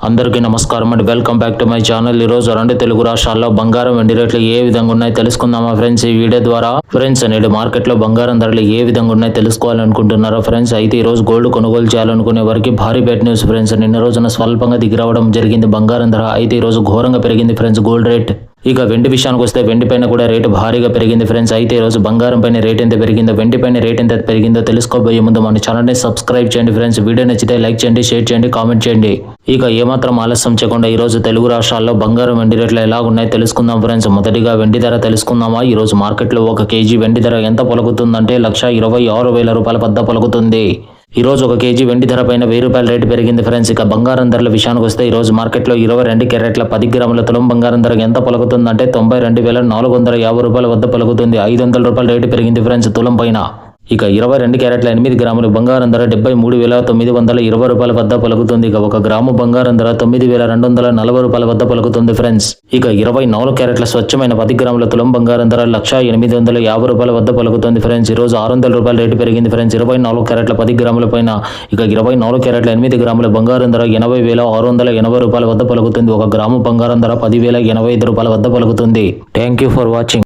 అందరికీ నమస్కారం అండి. Welcome back to my channel. ఈ రోజు రెండు తెలుగు రాష్ట్రాల్లో బంగారం వెండి రేట్లు ఏ విధంగా ఉన్నాయో తెలుసుకుందామా ఫ్రెండ్స్? ఈ వీడియో ద్వారా ఫ్రెండ్స్ నేడు మార్కెట్లో బంగారం ధరలు ఏ విధంగా ఉన్నాయో తెలుసుకోవాలనుకుంటున్నారా ఫ్రెండ్స్? అయితే ఈ రోజు గోల్డ్ కొనుగోలు చేయాలనుకునే వారికి భారీ బెట్ న్యూస్ ఫ్రెండ్స్. నిన్న రోజున స్వల్పంగా దిగిరవడం జరిగింది బంగారం ధర. అయితే ఈ రోజు ఘోరంగా పెరిగింది ఫ్రెండ్స్ గోల్డ్ రేట్. ఇక వెండి విషయానికి వస్తే వెండి పైన కూడా రేటు భారీగా పెరిగింది ఫ్రెండ్స్. అయితే ఈ రోజు బంగారం పైన రేట్ ఎంత పెరిగిందో వెండి పైన రేట్ ఎంత పెరిగిందో తెలుసుకోబోయే ముందు మన ఛానల్ని సబ్స్క్రైబ్ చేయండి ఫ్రెండ్స్. వీడియో నచ్చితే లైక్ చేయండి షేర్ చేయండి కామెంట్ చేయండి. ఇక ఏమాత్రం ఆలస్యం చేయకుండా ఈ రోజు తెలుగు రాష్ట్రాల్లో బంగారం వెండి రేట్లు ఎలా ఉన్నాయో తెలుసుకుందాం ఫ్రెండ్స్. మొదటిగా వెండి ధర తెలుసుకుందామా? ఈరోజు మార్కెట్లో ఒక కేజీ వెండి ధర ఎంత పలుకుతుందంటే లక్ష ఇరవై ఆరు వేల రూపాయల వద్ద పలుకుతుంది. ఈరోజు ఒక కేజీ వెండి ధర పైన వెయ్యి రూపాయల రేటు పెరిగింది ఫ్రెండ్స్. ఇక బంగారం ధరల విషయానికి వస్తే ఈ రోజు మార్కెట్లో ఇరవై రెండు క్యారెట్ల పది గ్రాముల తులం బంగారం ధర ఎంత పలుకుతుందంటే తొంభై రెండు వేల నాలుగు వందల యాభై రూపాయల వద్ద పలుకుతుంది. ఐదు వందల రూపాయల రేటు పెరిగింది ఫ్రెండ్స్ తులం పైన. ఇక ఇరవై రెండు క్యారెట్ల ఎనిమిది గ్రాముల బంగారం ధర డెబ్బై మూడు వేల తొమ్మిది వందల ఇరవై రూపాయల వద్ద పలుకుతుంది. ఇక ఒక గ్రాము బంగారం ధర తొమ్మిది వేల రెండు వందల నలభై రూపాయల వద్ద పలుకుతుంది ఫ్రెండ్స్. ఇక ఇరవై నాలుగు క్యారెట్ల స్వచ్ఛమైన పది గ్రాముల తులం బంగారం ధర లక్ష ఎనిమిది వందల యాభై రూపాయల వద్ద పలుకుతుంది ఫ్రెండ్స్. ఈ రోజు ఆరు వందల రూపాయల రేటు పెరిగింది ఫ్రెండ్స్. ఇరవై నాలుగు క్యారెట్ల పది గ్రాముల పైన ఇక ఇరవై నాలుగు క్యారెట్ల ఎనిమిది గ్రాముల బంగారం ధర ఎనభై వేల ఆరు వందల ఎనభై రూపాయల వద్ద పలుకుతుంది. ఒక గ్రాము బంగారం ధర పదివేల ఎనభై ఐదు రూపాయల వద్ద పలుకుతుంది. Thank you for watching